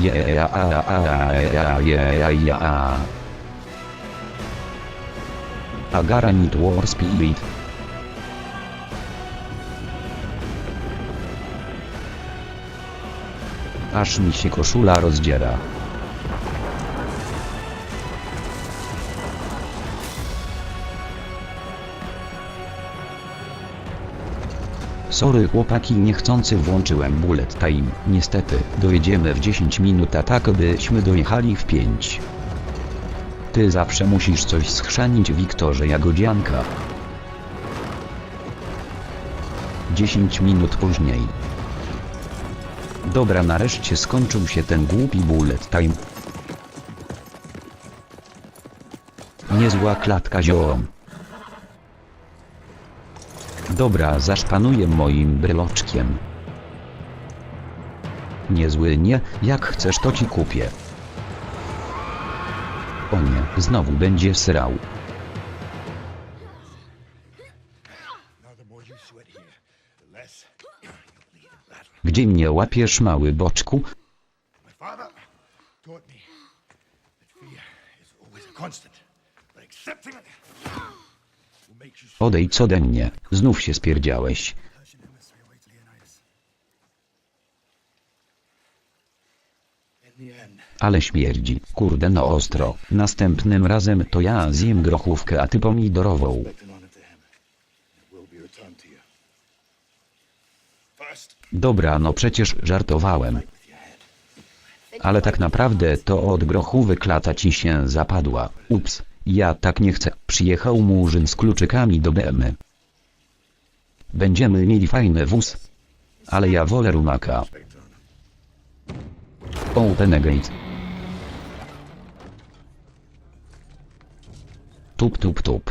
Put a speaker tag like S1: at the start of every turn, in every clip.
S1: Yeah, yeah, yeah, yeah. Agara need. Aż mi się koszula rozdziera. Sorry chłopaki niechcący włączyłem bullet time. Niestety, dojedziemy w 10 minut a tak byśmy dojechali w 5. Ty zawsze musisz coś schrzanić Wiktorze Jagodzianka. 10 minut później. Dobra nareszcie skończył się ten głupi bullet time. Niezła klatka ziom. Dobra, zaszpanuję moim bryloczkiem. Niezły nie, jak chcesz to ci kupię. O nie, znowu będzie srał. Gdzie mnie łapiesz mały boczku?
S2: Constant, but accepting it
S1: Odejdź ode mnie, znów się spierdziałeś. Ale śmierdzi, kurde no ostro. Następnym razem to ja zjem grochówkę, a ty pomidorową. Dobra, no przecież żartowałem. Ale tak naprawdę to od grochówek klata ci się zapadła. Ups, ja tak nie chcę. Przyjechał murzyn z kluczykami do BMW. Będziemy mieli fajny wóz. Ale ja wolę rumaka. Open gate. Tup tup tup.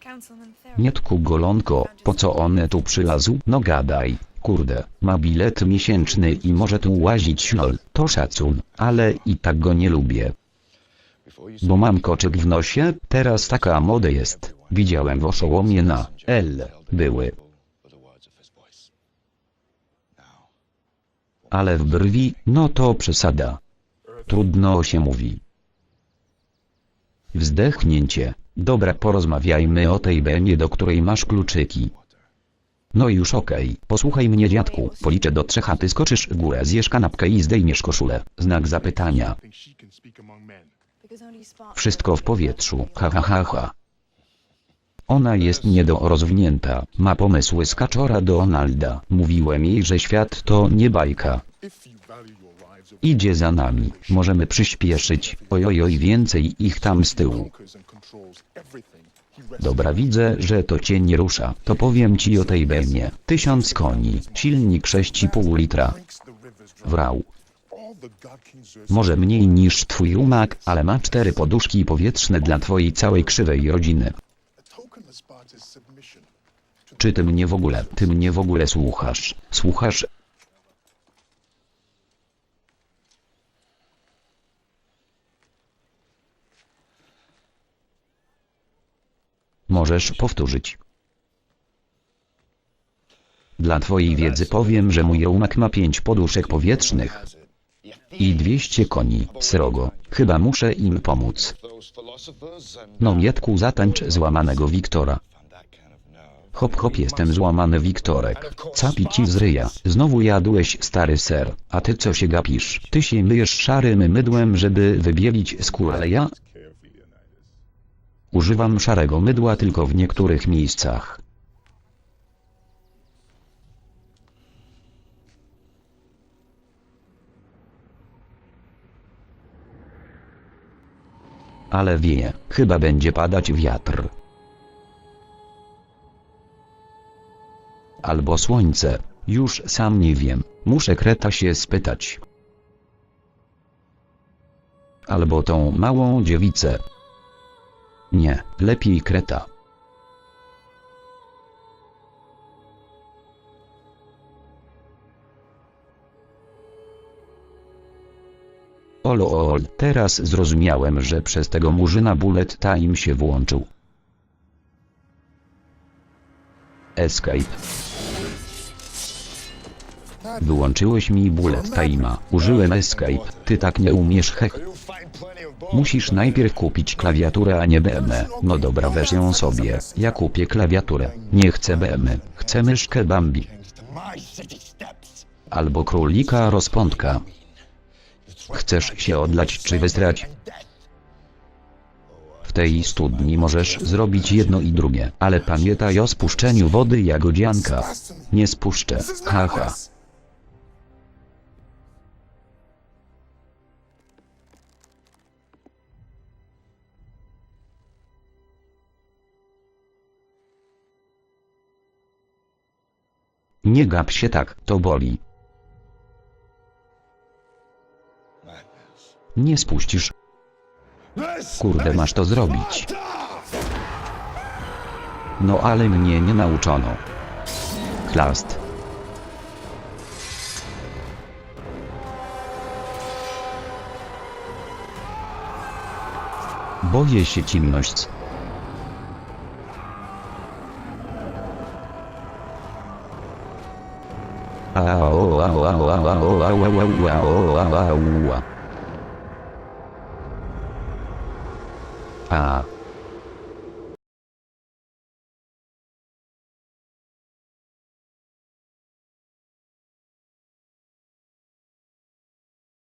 S3: Councilman Therapy.
S1: Nie tku golonko, po co one tu przylazł? No gadaj, kurde, ma bilet miesięczny i może tu łazić lol, to szacun, ale i tak go nie lubię. Bo mam koczyk w nosie, teraz taka moda jest, widziałem w oszołomie na L, były, ale w brwi, no to przesada. Trudno się mówi. Wzdechnięcie. Dobra, porozmawiajmy o tej bemie, do której masz kluczyki. No już okej, posłuchaj mnie dziadku, policzę do trzech a ty skoczysz w górę, zjesz kanapkę i zdejmiesz koszulę. Znak zapytania. Wszystko w powietrzu, ha ha ha ha. Ona jest niedorozwinięta, ma pomysły z kaczora Donalda. Mówiłem jej, że świat to nie bajka. Idzie za nami, możemy przyspieszyć, ojojoj więcej ich tam z tyłu. Dobra widzę, że to cię nie rusza, to powiem ci o tej bemie. Tysiąc koni, silnik 6,5 litra. Wrał. Może mniej niż twój rumak, ale ma cztery poduszki powietrzne dla twojej całej krzywej rodziny. Czy ty mnie w ogóle, ty mnie w ogóle słuchasz? Słuchasz? Możesz powtórzyć. Dla twojej wiedzy powiem, że mój rumak ma pięć poduszek powietrznych i 200 koni, srogo. Chyba muszę im pomóc. No Mietku zatańcz złamanego Wiktora. Hop hop jestem złamany Wiktorek. Capi ci z ryja. Znowu jadłeś stary ser. A ty co się gapisz? Ty się myjesz szarym mydłem żeby wybielić skórę ja? Używam szarego mydła tylko w niektórych miejscach. Ale wieje, chyba będzie padać wiatr. Albo słońce, już sam nie wiem, muszę kreta się spytać. Albo tą małą dziewicę. Nie, lepiej kreta. Olo ol, teraz zrozumiałem, że przez tego murzyna bullet time się włączył. Escape. Wyłączyłeś mi bullet time'a. Użyłem escape. Ty tak nie umiesz hech. Musisz najpierw kupić klawiaturę, a nie BME. No dobra, weź ją sobie. Ja kupię klawiaturę. Nie chcę BME. Chcę myszkę Bambi. Albo królika rozpądka. Chcesz się odlać czy wystrać? W tej studni możesz zrobić jedno i drugie, ale pamiętaj o spuszczeniu wody jagodzianka. Nie spuszczę, haha. Nie gap się tak, to boli. Nie spuścisz. Kurde, masz to zrobić. No ale mnie nie nauczono. Klast. Boję się ciemność. Ah.